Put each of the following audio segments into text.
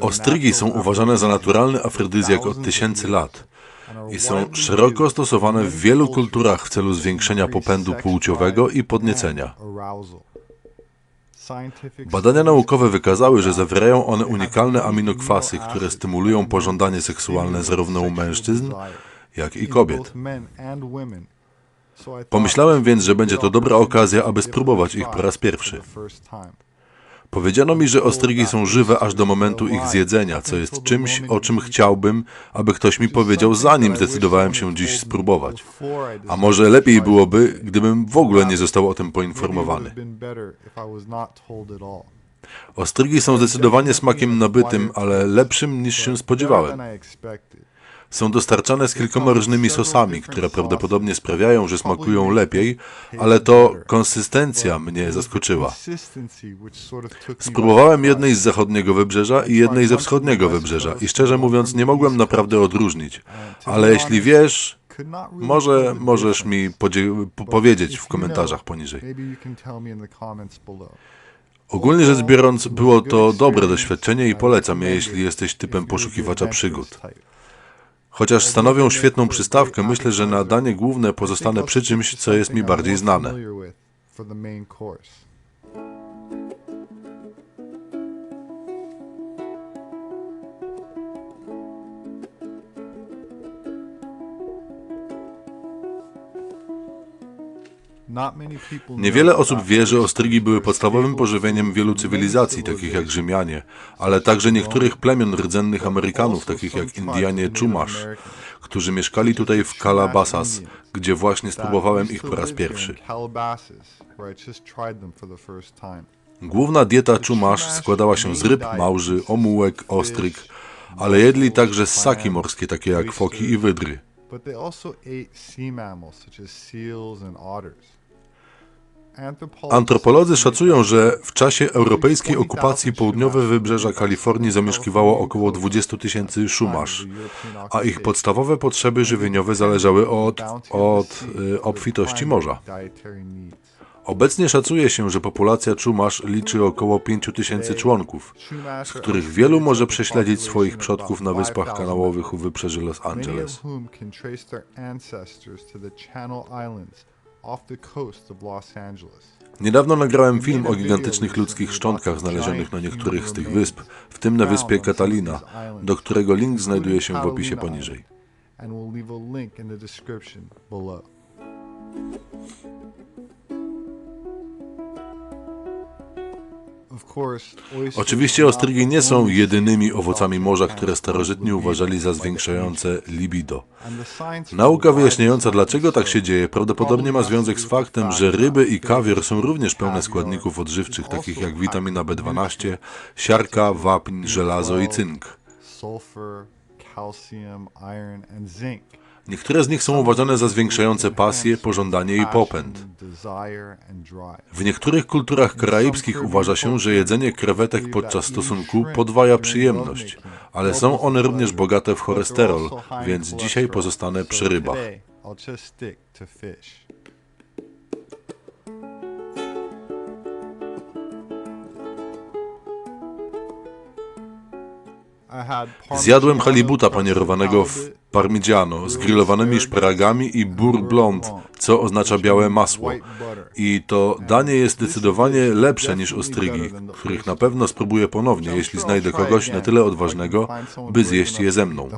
Ostrygi są uważane za naturalny afrodyzjak od tysięcy lat i są szeroko stosowane w wielu kulturach w celu zwiększenia popędu płciowego i podniecenia. Badania naukowe wykazały, że zawierają one unikalne aminokwasy, które stymulują pożądanie seksualne zarówno u mężczyzn, jak i kobiet. Pomyślałem więc, że będzie to dobra okazja, aby spróbować ich po raz pierwszy. Powiedziano mi, że ostrygi są żywe aż do momentu ich zjedzenia, co jest czymś, o czym chciałbym, aby ktoś mi powiedział, zanim zdecydowałem się dziś spróbować. A może lepiej byłoby, gdybym w ogóle nie został o tym poinformowany. Ostrygi są zdecydowanie smakiem nabytym, ale lepszym niż się spodziewałem. Są dostarczane z kilkoma różnymi sosami, które prawdopodobnie sprawiają, że smakują lepiej, ale to konsystencja mnie zaskoczyła. Spróbowałem jednej z zachodniego wybrzeża i jednej ze wschodniego wybrzeża i szczerze mówiąc nie mogłem naprawdę odróżnić. Ale jeśli wiesz, może możesz mi powiedzieć w komentarzach poniżej. Ogólnie rzecz biorąc, było to dobre doświadczenie i polecam je, jeśli jesteś typem poszukiwacza przygód. Chociaż stanowią świetną przystawkę, myślę, że na danie główne pozostanę przy czymś, co jest mi bardziej znane. Niewiele osób wie, że ostrygi były podstawowym pożywieniem wielu cywilizacji, takich jak Rzymianie, ale także niektórych plemion rdzennych Amerykanów, takich jak Indianie Chumash, którzy mieszkali tutaj w Calabasas, gdzie właśnie spróbowałem ich po raz pierwszy. Główna dieta Chumash składała się z ryb, małży, omułek, ostryg, ale jedli także ssaki morskie, takie jak foki i wydry. But they also ate sea mammals such as seals and otters. Antropolodzy szacują, że w czasie europejskiej okupacji południowe wybrzeża Kalifornii zamieszkiwało około 20 tysięcy szumasz, a ich podstawowe potrzeby żywieniowe zależały od, od y, obfitości morza. Obecnie szacuje się, że populacja czumasz liczy około 5 tysięcy członków, z których wielu może prześledzić swoich przodków na wyspach kanałowych u wybrzeży Los Angeles. Niedawno nagrałem film o gigantycznych ludzkich szczątkach znalezionych na niektórych z tych wysp, w tym na wyspie Catalina, do którego link znajduje się w opisie poniżej. Oczywiście ostrygi nie są jedynymi owocami morza, które starożytni uważali za zwiększające libido. Nauka wyjaśniająca, dlaczego tak się dzieje, prawdopodobnie ma związek z faktem, że ryby i kawior są również pełne składników odżywczych, takich jak witamina B12, siarka, wapń, żelazo i cynk. Niektóre z nich są uważane za zwiększające pasję, pożądanie i popęd. W niektórych kulturach karaibskich uważa się, że jedzenie krewetek podczas stosunku podwaja przyjemność, ale są one również bogate w cholesterol, więc dzisiaj pozostanę przy rybach. Zjadłem halibuta panierowanego w parmigiano z grillowanymi szparagami i bourre blond, co oznacza białe masło. I to danie jest zdecydowanie lepsze niż ostrygi, których na pewno spróbuję ponownie, jeśli znajdę kogoś na tyle odważnego, by zjeść je ze mną.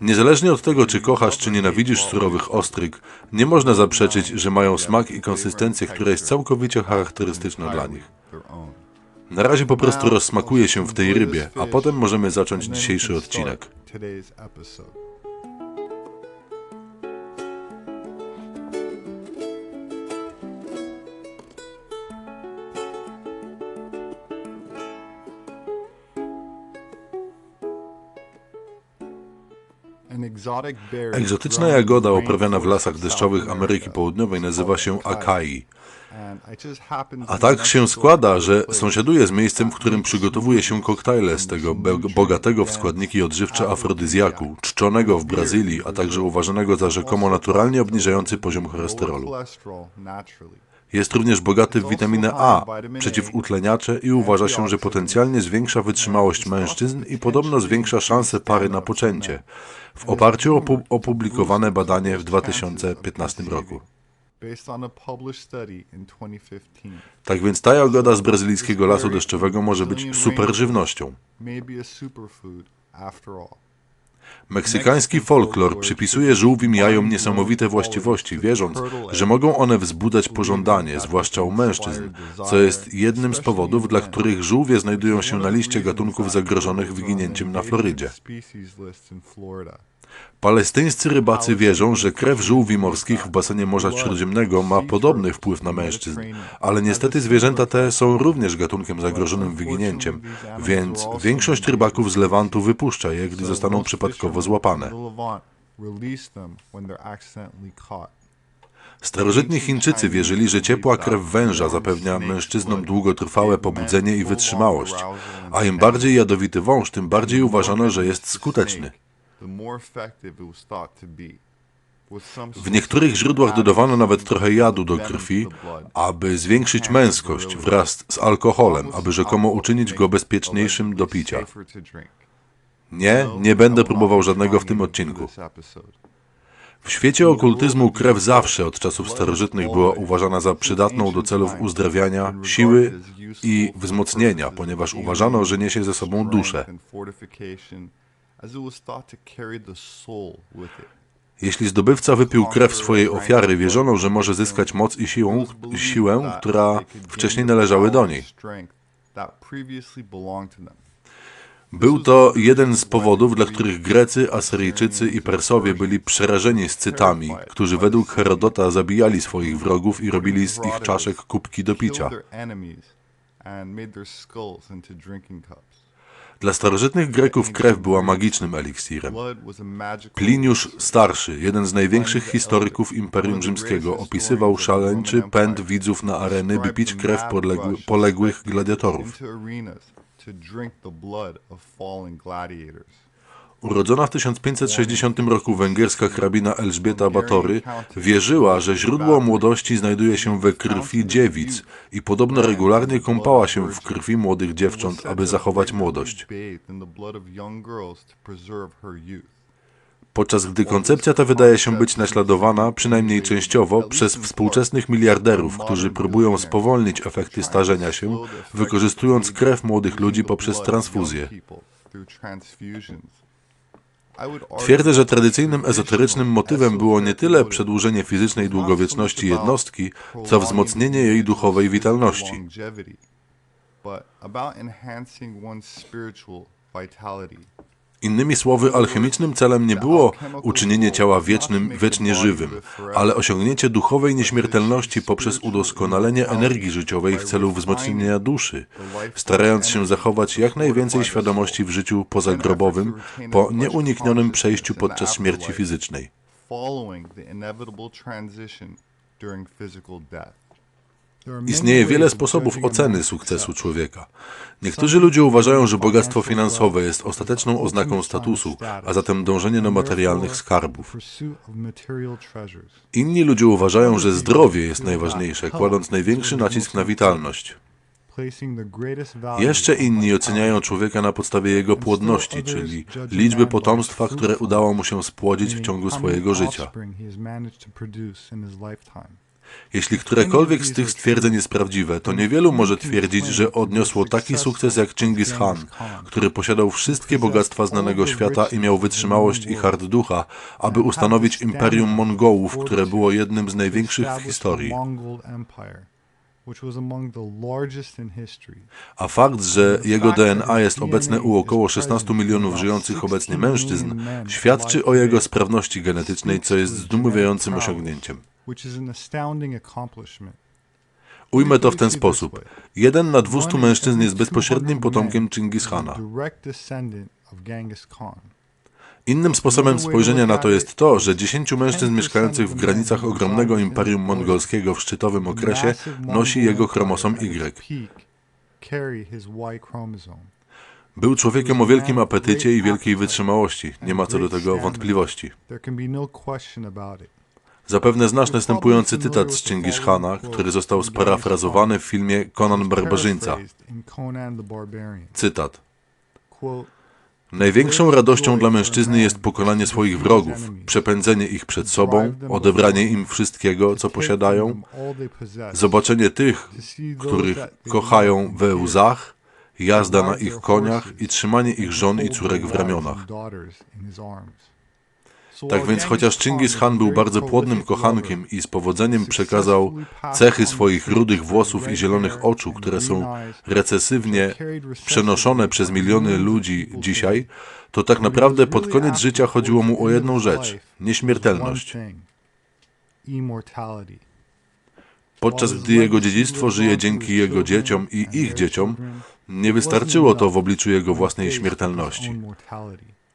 Niezależnie od tego, czy kochasz, czy nienawidzisz surowych ostryg, nie można zaprzeczyć, że mają smak i konsystencję, która jest całkowicie charakterystyczna dla nich. Na razie po prostu rozsmakuję się w tej rybie, a potem możemy zacząć dzisiejszy odcinek. Egzotyczna jagoda uprawiana w lasach deszczowych Ameryki Południowej nazywa się akai. A tak się składa, że sąsiaduje z miejscem, w którym przygotowuje się koktajle z tego bogatego w składniki odżywcze afrodyzjaku, czczonego w Brazylii, a także uważanego za rzekomo naturalnie obniżający poziom cholesterolu. Jest również bogaty w witaminę A, przeciwutleniacze i uważa się, że potencjalnie zwiększa wytrzymałość mężczyzn i podobno zwiększa szanse pary na poczęcie. W oparciu o pu- opublikowane badanie w 2015 roku. Based on a published study in 2015, Tak więc ta jagoda z brazylijskiego lasu deszczowego może być super żywnością. Meksykański folklor przypisuje żółwim jajom niesamowite właściwości, wierząc, że mogą one wzbudzać pożądanie, zwłaszcza u mężczyzn, co jest jednym z powodów, dla których żółwie znajdują się na liście gatunków zagrożonych wyginięciem na Florydzie. Palestyńscy rybacy wierzą, że krew żółwi morskich w basenie Morza Śródziemnego ma podobny wpływ na mężczyzn, ale niestety zwierzęta te są również gatunkiem zagrożonym wyginięciem, więc większość rybaków z Lewantu wypuszcza je, gdy zostaną przypadkowo złapane. Starożytni Chińczycy wierzyli, że ciepła krew węża zapewnia mężczyznom długotrwałe pobudzenie i wytrzymałość, a im bardziej jadowity wąż, tym bardziej uważano, że jest skuteczny. W niektórych źródłach dodawano nawet trochę jadu do krwi, aby zwiększyć męskość wraz z alkoholem, aby rzekomo uczynić go bezpieczniejszym do picia. Nie, nie będę próbował żadnego w tym odcinku. W świecie okultyzmu krew zawsze od czasów starożytnych była uważana za przydatną do celów uzdrawiania, siły i wzmocnienia, ponieważ uważano, że niesie ze sobą duszę. Jeśli zdobywca wypił krew swojej ofiary, wierzono, że może zyskać moc i siłę, siłę która wcześniej należały do niej. Był to jeden z powodów, dla których Grecy, Asyryjczycy i Persowie byli przerażeni scytami, którzy według Herodota zabijali swoich wrogów i robili z ich czaszek kubki do picia. Dla starożytnych Greków krew była magicznym eliksirem. Pliniusz Starszy, jeden z największych historyków Imperium Rzymskiego, opisywał szaleńczy pęd widzów na areny, by pić krew poległych gladiatorów. Urodzona w 1560 roku węgierska hrabina Elżbieta Batory wierzyła, że źródło młodości znajduje się we krwi dziewic i podobno regularnie kąpała się w krwi młodych dziewcząt, aby zachować młodość. Podczas gdy koncepcja ta wydaje się być naśladowana, przynajmniej częściowo, przez współczesnych miliarderów, którzy próbują spowolnić efekty starzenia się, wykorzystując krew młodych ludzi poprzez transfuzję. Twierdzę, że tradycyjnym ezoterycznym motywem było nie tyle przedłużenie fizycznej długowieczności jednostki, co wzmocnienie jej duchowej witalności. Innymi słowy, alchemicznym celem nie było uczynienie ciała wiecznym, wiecznie żywym, ale osiągnięcie duchowej nieśmiertelności poprzez udoskonalenie energii życiowej w celu wzmocnienia duszy, starając się zachować jak najwięcej świadomości w życiu pozagrobowym po nieuniknionym przejściu podczas śmierci fizycznej. Istnieje wiele sposobów oceny sukcesu człowieka. Niektórzy ludzie uważają, że bogactwo finansowe jest ostateczną oznaką statusu, a zatem dążenie do materialnych skarbów. Inni ludzie uważają, że zdrowie jest najważniejsze, kładąc największy nacisk na witalność. Jeszcze inni oceniają człowieka na podstawie jego płodności, czyli liczby potomstwa, które udało mu się spłodzić w ciągu swojego życia. Jeśli którekolwiek z tych stwierdzeń jest prawdziwe, to niewielu może twierdzić, że odniosło taki sukces jak Chingis Khan, który posiadał wszystkie bogactwa znanego świata i miał wytrzymałość i hart ducha, aby ustanowić imperium Mongołów, które było jednym z największych w historii. A fakt, że jego DNA jest obecne u około 16 milionów żyjących obecnie mężczyzn, świadczy o jego sprawności genetycznej, co jest zdumiewającym osiągnięciem. Ujmę to w ten sposób. Jeden na 200 mężczyzn jest bezpośrednim potomkiem Chingis Khana. Innym sposobem spojrzenia na to jest to, że 10 mężczyzn mieszkających w granicach ogromnego imperium mongolskiego w szczytowym okresie nosi jego chromosom Y. Był człowiekiem o wielkim apetycie i wielkiej wytrzymałości, nie ma co do tego wątpliwości. Zapewne znasz następujący cytat z Chingis Khana, który został sparafrazowany w filmie Conan Barbarzyńca. Cytat. Największą radością dla mężczyzny jest pokonanie swoich wrogów, przepędzenie ich przed sobą, odebranie im wszystkiego, co posiadają, zobaczenie tych, których kochają we łzach, jazda na ich koniach i trzymanie ich żon i córek w ramionach. Tak więc chociaż Chingis Khan był bardzo płodnym kochankiem i z powodzeniem przekazał cechy swoich rudych włosów i zielonych oczu, które są recesywnie przenoszone przez miliony ludzi dzisiaj, to tak naprawdę pod koniec życia chodziło mu o jedną rzecz nieśmiertelność. Podczas gdy jego dziedzictwo żyje dzięki jego dzieciom i ich dzieciom, nie wystarczyło to w obliczu jego własnej śmiertelności.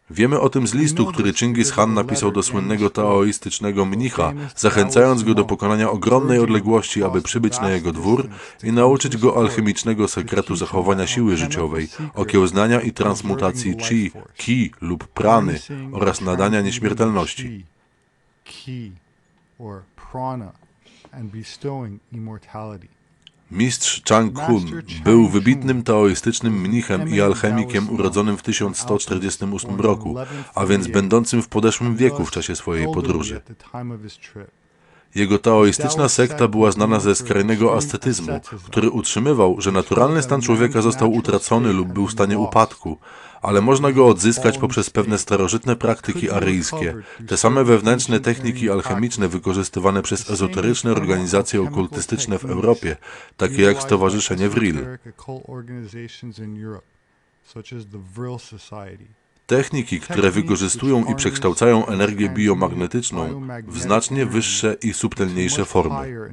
Wiemy o tym z listu, który Chingis Khan napisał do słynnego taoistycznego mnicha, zachęcając go do pokonania ogromnej odległości, aby przybyć na jego dwór i nauczyć go alchemicznego sekretu zachowania siły życiowej, okiełznania i transmutacji chi, ki lub prany oraz nadania nieśmiertelności. Mistrz Chang Hun był wybitnym taoistycznym mnichem i alchemikiem urodzonym w 1148 roku, a więc będącym w podeszłym wieku w czasie swojej podróży. Jego taoistyczna sekta była znana ze skrajnego ascetyzmu, który utrzymywał, że naturalny stan człowieka został utracony lub był w stanie upadku, ale można go odzyskać poprzez pewne starożytne praktyki aryjskie, te same wewnętrzne techniki alchemiczne wykorzystywane przez ezoteryczne organizacje okultystyczne w Europie, takie jak Stowarzyszenie Vril. Techniki, które wykorzystują i przekształcają energię biomagnetyczną w znacznie wyższe i subtelniejsze formy.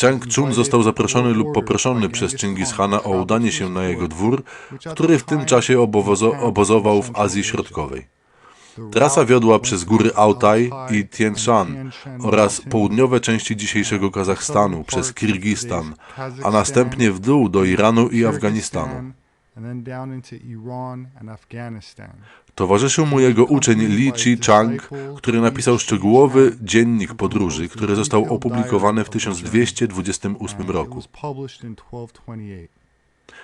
Chang Chun został zaproszony lub poproszony przez Chingis Khana o udanie się na jego dwór, który w tym czasie obozo obozował w Azji Środkowej. Trasa wiodła przez góry Altaj i Tien Shan oraz południowe części dzisiejszego Kazachstanu przez Kirgistan, a następnie w dół do Iranu i Afganistanu. Towarzyszył mu jego uczeń Li Chi Chang, który napisał szczegółowy dziennik podróży, który został opublikowany w 1228 roku.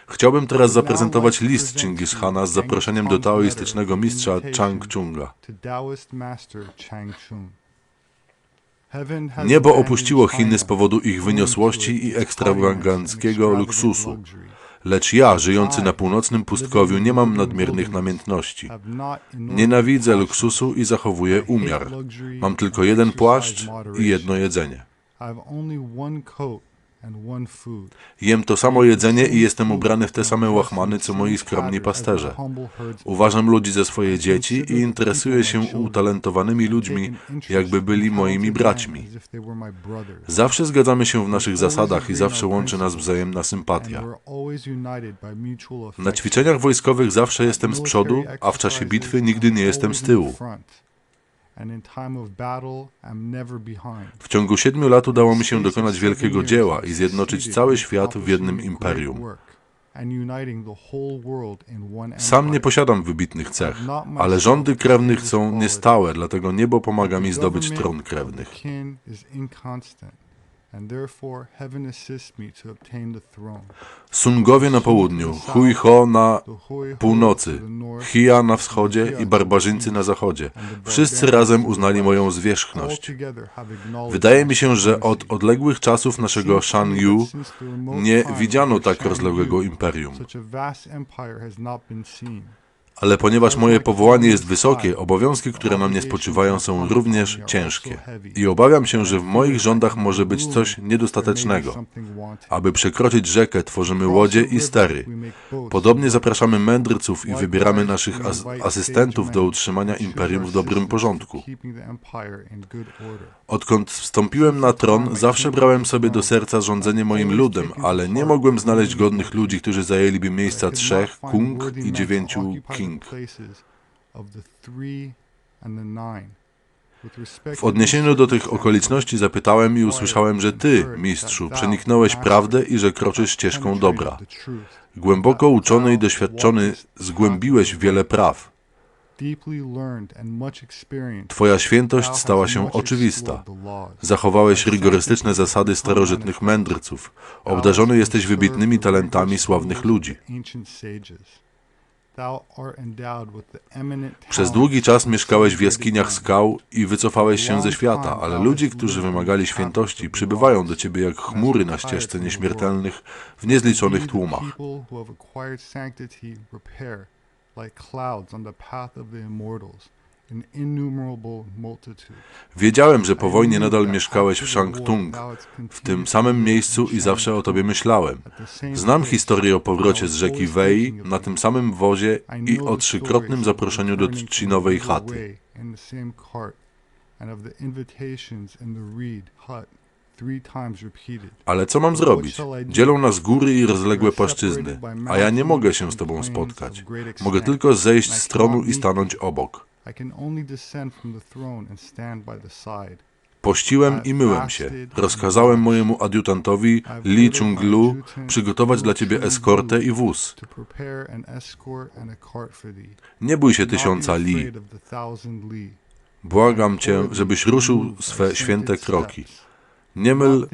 Chciałbym teraz zaprezentować list Chingis Khana z zaproszeniem do taoistycznego mistrza Chang Chunga. Niebo opuściło Chiny z powodu ich wyniosłości i ekstrawaganckiego luksusu. Lecz ja, żyjący na północnym pustkowiu, nie mam nadmiernych namiętności. Nienawidzę luksusu i zachowuję umiar. Mam tylko jeden płaszcz i jedno jedzenie. Jem to samo jedzenie i jestem ubrany w te same łachmany, co moi skromni pasterze. Uważam ludzi za swoje dzieci i interesuję się utalentowanymi ludźmi, jakby byli moimi braćmi. Zawsze zgadzamy się w naszych zasadach i zawsze łączy nas wzajemna sympatia. Na ćwiczeniach wojskowych zawsze jestem z przodu, a w czasie bitwy nigdy nie jestem z tyłu. W ciągu siedmiu lat udało mi się dokonać wielkiego dzieła i zjednoczyć cały świat w jednym imperium. Sam nie posiadam wybitnych cech, ale rządy krewnych są niestałe, dlatego niebo pomaga mi zdobyć tron krewnych. Sungowie na południu, Hui-Ho na północy, Hia na wschodzie i barbarzyńcy na zachodzie. Wszyscy razem uznali moją zwierzchność. Wydaje mi się, że od odległych czasów naszego Shan Yu nie widziano tak rozległego imperium. Ale ponieważ moje powołanie jest wysokie, obowiązki, które na mnie spoczywają, są również ciężkie. I obawiam się, że w moich rządach może być coś niedostatecznego. Aby przekroczyć rzekę, tworzymy łodzie i stery. Podobnie zapraszamy mędrców i wybieramy naszych as asystentów do utrzymania imperium w dobrym porządku. Odkąd wstąpiłem na tron, zawsze brałem sobie do serca rządzenie moim ludem, ale nie mogłem znaleźć godnych ludzi, którzy zajęliby miejsca trzech kung i dziewięciu king. W odniesieniu do tych okoliczności zapytałem i usłyszałem, że Ty, mistrzu, przeniknąłeś prawdę i że kroczysz ścieżką dobra. Głęboko uczony i doświadczony, zgłębiłeś wiele praw. Twoja świętość stała się oczywista. Zachowałeś rygorystyczne zasady starożytnych mędrców. Obdarzony jesteś wybitnymi talentami sławnych ludzi. Przez długi czas mieszkałeś w jaskiniach skał i wycofałeś się ze świata, ale ludzi, którzy wymagali świętości, przybywają do ciebie jak chmury na ścieżce nieśmiertelnych w niezliczonych tłumach. Wiedziałem, że po wojnie nadal mieszkałeś w Shangtung, w tym samym miejscu i zawsze o tobie myślałem. Znam historię o powrocie z rzeki Wei na tym samym wozie i o trzykrotnym zaproszeniu do trzcinowej chaty. Ale co mam zrobić? Dzielą nas góry i rozległe płaszczyzny, a ja nie mogę się z tobą spotkać. Mogę tylko zejść z tronu i stanąć obok. Pościłem i myłem się. Rozkazałem mojemu adiutantowi Li Chung-lu przygotować dla ciebie eskortę i wóz. Nie bój się tysiąca Li. Błagam cię, żebyś ruszył swe święte kroki. Nie, myl,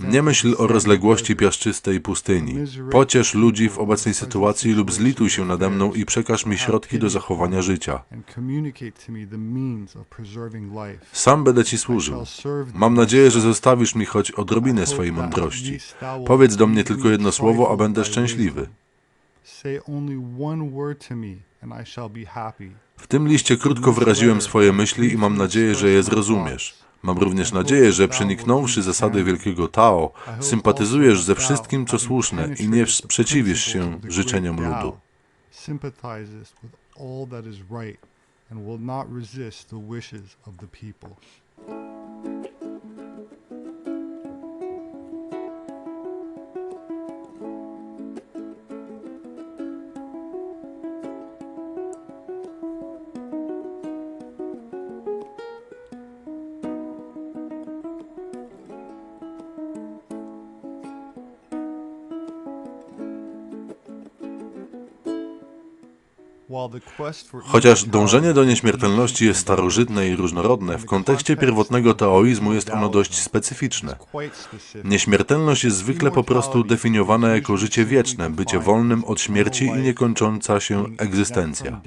nie myśl o rozległości piaszczystej pustyni. Pociesz ludzi w obecnej sytuacji lub zlituj się nade mną i przekaż mi środki do zachowania życia. Sam będę ci służył. Mam nadzieję, że zostawisz mi choć odrobinę swojej mądrości. Powiedz do mnie tylko jedno słowo, a będę szczęśliwy. W tym liście krótko wyraziłem swoje myśli i mam nadzieję, że je zrozumiesz. Mam również nadzieję, że przeniknąwszy zasady wielkiego Tao, sympatyzujesz ze wszystkim, co słuszne i nie sprzeciwisz się życzeniom ludu. Chociaż dążenie do nieśmiertelności jest starożytne i różnorodne, w kontekście pierwotnego taoizmu jest ono dość specyficzne. Nieśmiertelność jest zwykle po prostu definiowana jako życie wieczne, bycie wolnym od śmierci i niekończąca się egzystencja.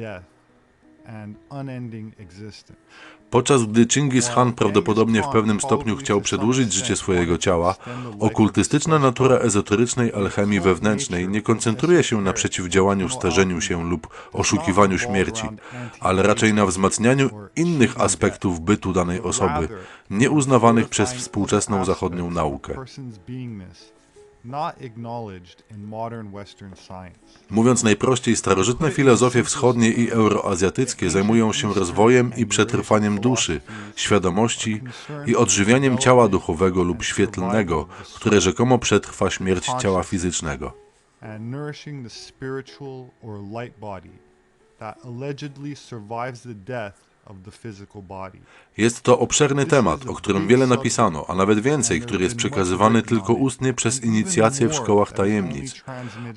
Podczas gdy Chingis Khan prawdopodobnie w pewnym stopniu chciał przedłużyć życie swojego ciała, okultystyczna natura ezoterycznej alchemii wewnętrznej nie koncentruje się na przeciwdziałaniu starzeniu się lub oszukiwaniu śmierci, ale raczej na wzmacnianiu innych aspektów bytu danej osoby, nieuznawanych przez współczesną zachodnią naukę. Mówiąc najprościej, starożytne filozofie wschodnie i euroazjatyckie zajmują się rozwojem i przetrwaniem duszy, świadomości i odżywianiem ciała duchowego lub świetlnego, które rzekomo przetrwa śmierć ciała fizycznego. Jest to obszerny temat, o którym wiele napisano, a nawet więcej, który jest przekazywany tylko ustnie przez inicjacje w szkołach tajemnic.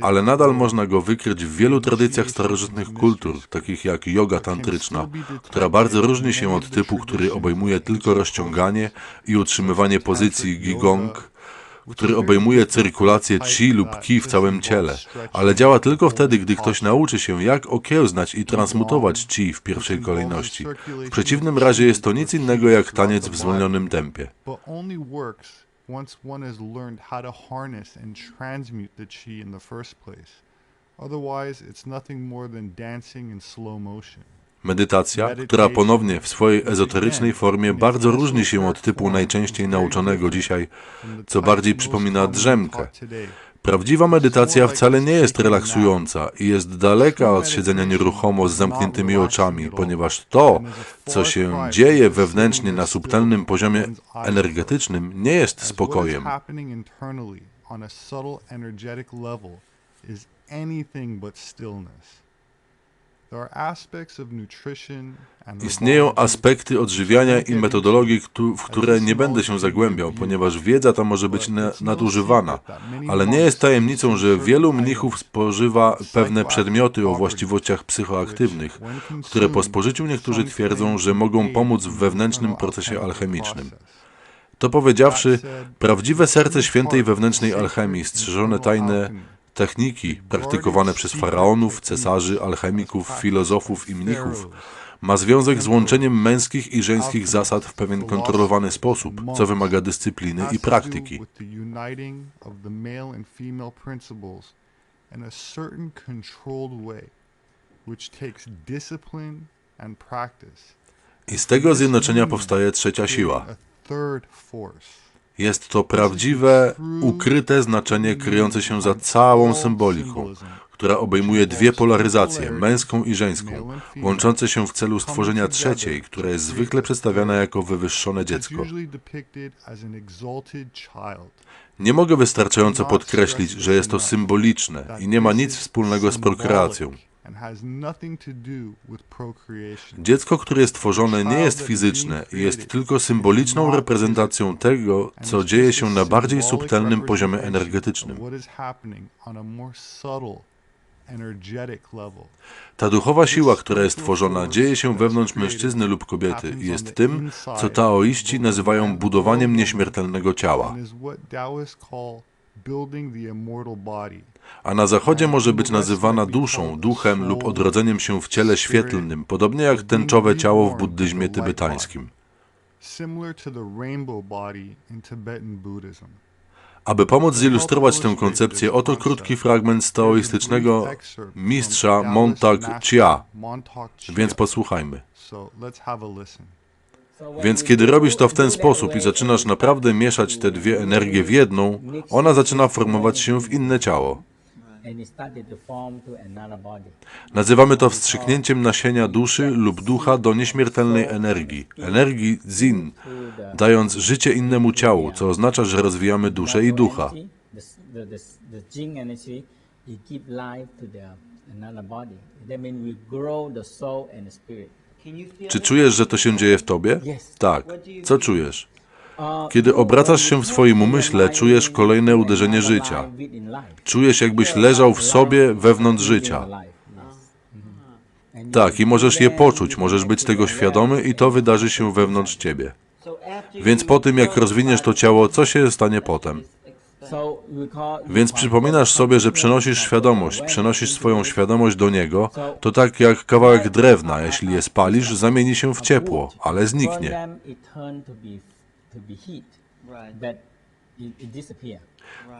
Ale nadal można go wykryć w wielu tradycjach starożytnych kultur, takich jak yoga tantryczna, która bardzo różni się od typu, który obejmuje tylko rozciąganie i utrzymywanie pozycji gigong, który obejmuje cyrkulację chi lub ki w całym ciele, ale działa tylko wtedy, gdy ktoś nauczy się, jak okiełznać i transmutować chi w pierwszej kolejności. W przeciwnym razie jest to nic innego jak taniec w zwolnionym tempie. Otherwise, it's nothing more than dancing in slow motion. Medytacja, która ponownie w swojej ezoterycznej formie bardzo różni się od typu najczęściej nauczonego dzisiaj, co bardziej przypomina drzemkę. Prawdziwa medytacja wcale nie jest relaksująca i jest daleka od siedzenia nieruchomo z zamkniętymi oczami, ponieważ to, co się dzieje wewnętrznie na subtelnym poziomie energetycznym, nie jest spokojem. Of nutrition and Istnieją aspekty odżywiania i metodologii, w które nie będę się zagłębiał, ponieważ wiedza ta może być na- nadużywana. Ale nie jest tajemnicą, że wielu mnichów spożywa pewne przedmioty o właściwościach psychoaktywnych, które po spożyciu niektórzy twierdzą, że mogą pomóc w wewnętrznym procesie alchemicznym. To powiedziawszy, prawdziwe serce świętej wewnętrznej alchemii, strzeżone tajne techniki praktykowane przez faraonów, cesarzy, alchemików, filozofów i mnichów, ma związek z łączeniem męskich i żeńskich zasad w pewien kontrolowany sposób, co wymaga dyscypliny i praktyki. I z tego zjednoczenia powstaje trzecia siła. Jest to prawdziwe, ukryte znaczenie kryjące się za całą symboliką, która obejmuje dwie polaryzacje, męską i żeńską, łączące się w celu stworzenia trzeciej, która jest zwykle przedstawiana jako wywyższone dziecko. Nie mogę wystarczająco podkreślić, że jest to symboliczne i nie ma nic wspólnego z prokreacją. Dziecko, które jest tworzone, nie jest fizyczne jest tylko symboliczną reprezentacją tego, co dzieje się na bardziej subtelnym poziomie energetycznym. Ta duchowa siła, która jest tworzona, dzieje się wewnątrz mężczyzny lub kobiety jest tym, co taoiści nazywają budowaniem nieśmiertelnego ciała. A na zachodzie może być nazywana duszą, duchem lub odrodzeniem się w ciele świetlnym, podobnie jak tęczowe ciało w buddyzmie tybetańskim. Aby pomóc zilustrować tę koncepcję, oto krótki fragment z taoistycznego mistrza Montag Chia, więc posłuchajmy. So let's have a listen. Więc kiedy robisz to w ten sposób i zaczynasz naprawdę mieszać te dwie energie w jedną, ona zaczyna formować się w inne ciało. Nazywamy to wstrzyknięciem nasienia duszy lub ducha do nieśmiertelnej energii, energii Zin, dając życie innemu ciału, co oznacza, że rozwijamy duszę i ducha. That means we grow the soul and the spirit. Czy czujesz, że to się dzieje w tobie? Tak. Co czujesz? Uh, Kiedy obracasz się w swoim umyśle, czujesz kolejne uderzenie życia. Czujesz, jakbyś leżał w sobie wewnątrz życia. Tak, i możesz je poczuć, możesz być tego świadomy i to wydarzy się wewnątrz ciebie. Więc po tym, jak rozwiniesz to ciało, co się stanie potem? Więc przypominasz sobie, że przenosisz świadomość, przenosisz swoją świadomość do niego, to tak jak kawałek drewna, jeśli je spalisz, zamieni się w ciepło, ale zniknie.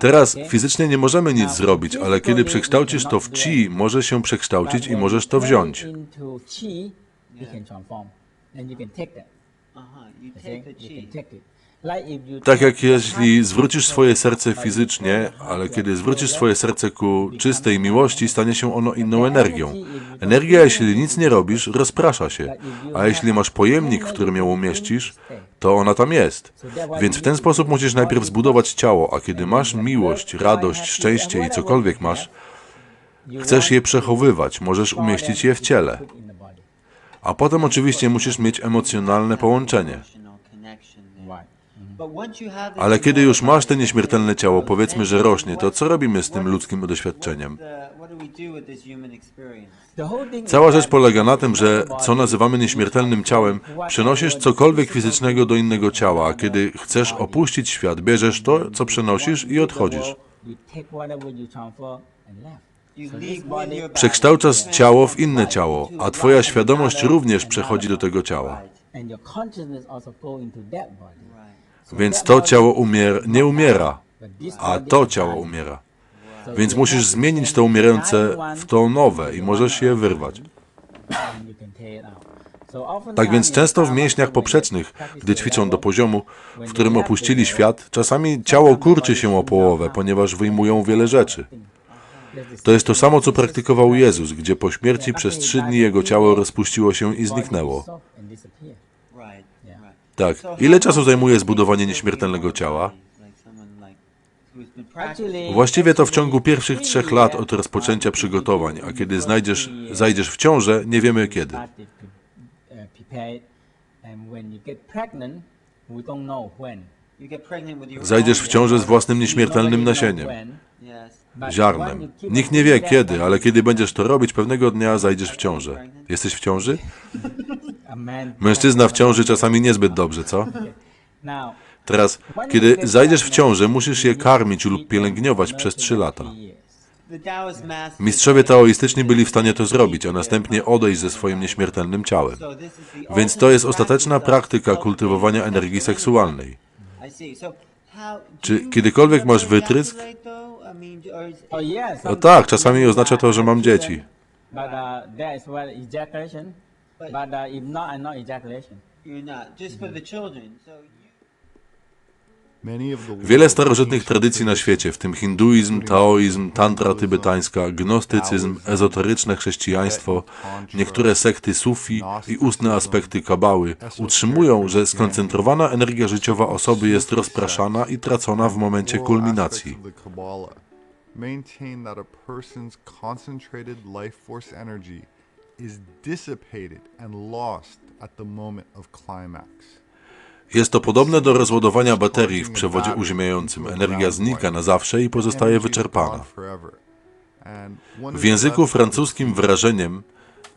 Teraz fizycznie nie możemy nic zrobić, ale kiedy przekształcisz to w chi, może się przekształcić i możesz to wziąć. Into Tak jak jeśli zwrócisz swoje serce fizycznie, ale kiedy zwrócisz swoje serce ku czystej miłości, stanie się ono inną energią. Energia, jeśli nic nie robisz, rozprasza się, a jeśli masz pojemnik, w którym ją umieścisz, to ona tam jest. Więc w ten sposób musisz najpierw zbudować ciało, a kiedy masz miłość, radość, szczęście i cokolwiek masz, chcesz je przechowywać, możesz umieścić je w ciele. A potem oczywiście musisz mieć emocjonalne połączenie. Emotional connection there. Right. But once you have this Ale kiedy już masz te body, nieśmiertelne ciało, powiedzmy, że rośnie, to co robimy z tym ludzkim doświadczeniem? is Cała rzecz polega na tym, że co nazywamy nieśmiertelnym ciałem, przenosisz cokolwiek fizycznego do innego ciała, a kiedy chcesz opuścić świat, bierzesz to, co przenosisz i odchodzisz. Przekształcasz ciało w inne ciało, a twoja świadomość również przechodzi do tego ciała. Więc to ciało umier nie umiera, a to ciało umiera. Więc musisz zmienić to umierające w to nowe i możesz je wyrwać. Tak więc często w mięśniach poprzecznych, gdy ćwiczą do poziomu, w którym opuścili świat, czasami ciało kurczy się o połowę, ponieważ wyjmują wiele rzeczy. To jest to samo, co praktykował Jezus, gdzie po śmierci przez trzy dni jego ciało rozpuściło się i zniknęło. Tak. Ile czasu zajmuje zbudowanie nieśmiertelnego ciała? Właściwie to w ciągu pierwszych trzech lat od rozpoczęcia przygotowań, a kiedy znajdziesz, zajdziesz w ciążę, nie wiemy kiedy. Zajdziesz w ciążę z własnym nieśmiertelnym nasieniem, ziarnem. Nikt nie wie kiedy, ale kiedy będziesz to robić, pewnego dnia zajdziesz w ciążę. Jesteś w ciąży? Mężczyzna w ciąży czasami niezbyt dobrze, co? Teraz, kiedy zajdziesz w ciążę, musisz je karmić lub pielęgnować przez trzy lata. Mistrzowie taoistyczni byli w stanie to zrobić, a następnie odejść ze swoim nieśmiertelnym ciałem. Więc to jest ostateczna praktyka kultywowania energii seksualnej. Czy kiedykolwiek masz wytrysk? No tak, czasami oznacza to, że mam dzieci. Wiele starożytnych tradycji na świecie, w tym hinduizm, taoizm, tantra tybetańska, gnostycyzm, ezoteryczne chrześcijaństwo, niektóre sekty sufi i ustne aspekty kabały utrzymują, że skoncentrowana energia życiowa osoby jest rozpraszana i tracona w momencie kulminacji. Maintain that a person's concentrated life force energy is dissipated and lost at the moment of climax. Jest to podobne do rozładowania baterii w przewodzie uziemiającym. Energia znika na zawsze i pozostaje wyczerpana. W języku francuskim wyrażeniem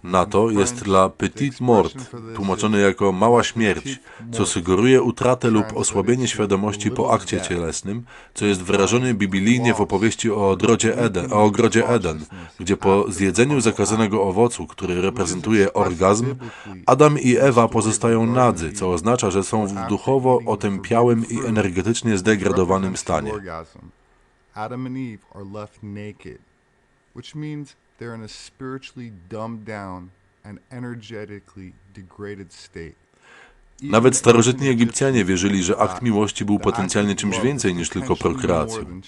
na to jest la petite mort, tłumaczone jako mała śmierć, co sugeruje utratę lub osłabienie świadomości po akcie cielesnym, co jest wyrażone biblijnie w opowieści o ogrodzie Eden, o ogrodzie Eden, gdzie po zjedzeniu zakazanego owocu, który reprezentuje orgazm, Adam i Ewa pozostają nadzy, co oznacza, że są w duchowo otępiałym i energetycznie zdegradowanym stanie. Adam and Eve are left naked, which means they're in a spiritually dumbed down and energetically degraded state. Nawet starożytni Egipcjanie wierzyli, że akt miłości był potencjalnie czymś więcej niż tylko prokreacją.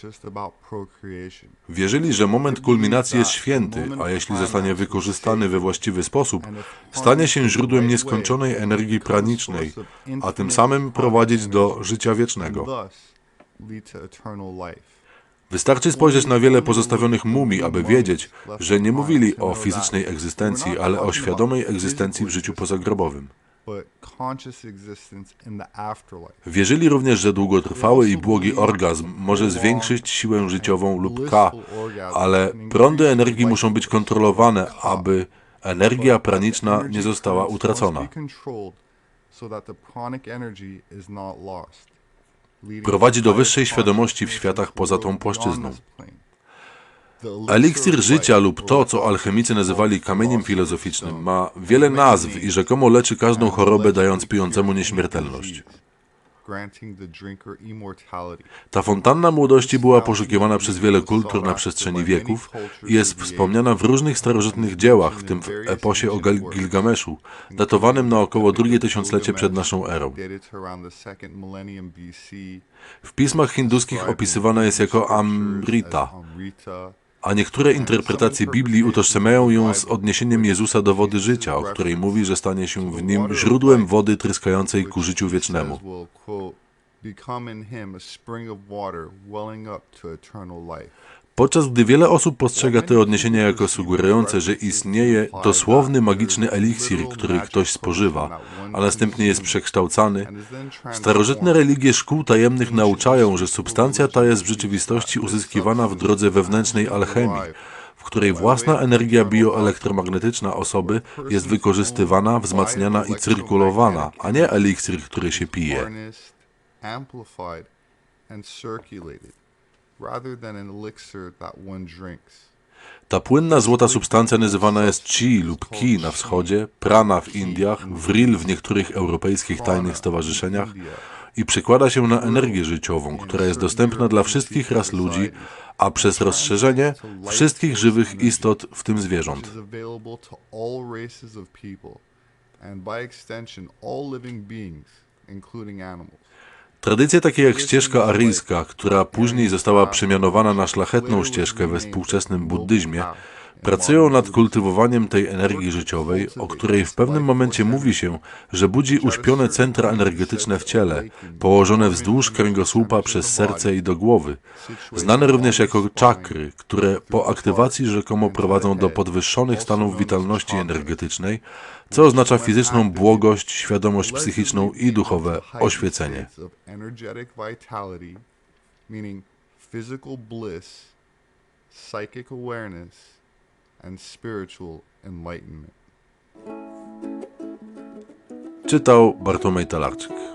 Wierzyli, że moment kulminacji jest święty, a jeśli zostanie wykorzystany we właściwy sposób, stanie się źródłem nieskończonej energii pranicznej, a tym samym prowadzić do życia wiecznego. Wystarczy spojrzeć na wiele pozostawionych mumii, aby wiedzieć, że nie mówili o fizycznej egzystencji, ale o świadomej egzystencji w życiu pozagrobowym. Wierzyli również, że długotrwały i błogi orgazm może zwiększyć siłę życiową lub K, ale prądy energii muszą być kontrolowane, aby energia praniczna nie została utracona. Prowadzi do wyższej świadomości w światach poza tą płaszczyzną. Eliksir życia lub to, co alchemicy nazywali kamieniem filozoficznym, ma wiele nazw i rzekomo leczy każdą chorobę, dając pijącemu nieśmiertelność. Ta fontanna młodości była poszukiwana przez wiele kultur na przestrzeni wieków i jest wspomniana w różnych starożytnych dziełach, w tym w eposie o Gil Gilgameszu, datowanym na około drugie tysiąclecie przed naszą erą. W pismach hinduskich opisywana jest jako Amrita, a niektóre interpretacje Biblii utożsamiają ją z odniesieniem Jezusa do wody życia, o której mówi, że stanie się w nim źródłem wody tryskającej ku życiu wiecznemu. Podczas gdy wiele osób postrzega te odniesienia jako sugerujące, że istnieje dosłowny magiczny eliksir, który ktoś spożywa, a następnie jest przekształcany, starożytne religie szkół tajemnych nauczają, że substancja ta jest w rzeczywistości uzyskiwana w drodze wewnętrznej alchemii, w której własna energia bioelektromagnetyczna osoby jest wykorzystywana, wzmacniana i cyrkulowana, a nie eliksir, który się pije. Ta płynna złota substancja nazywana jest chi lub ki na wschodzie, prana w Indiach, vril w niektórych europejskich tajnych stowarzyszeniach i przekłada się na energię życiową, która jest dostępna dla wszystkich ras ludzi, a przez rozszerzenie wszystkich żywych istot, w tym zwierząt. And by extension all living beings, including animals. Tradycje takie jak ścieżka aryjska, która później została przemianowana na szlachetną ścieżkę we współczesnym buddyzmie, Pracują nad kultywowaniem tej energii życiowej, o której w pewnym momencie mówi się, że budzi uśpione centra energetyczne w ciele, położone wzdłuż kręgosłupa przez serce i do głowy, znane również jako czakry, które po aktywacji rzekomo prowadzą do podwyższonych stanów witalności energetycznej, co oznacza fizyczną błogość, świadomość psychiczną i duchowe oświecenie. Physical bliss, psychic awareness, and spiritual enlightenment. Czytał Bartłomiej Talarczyk.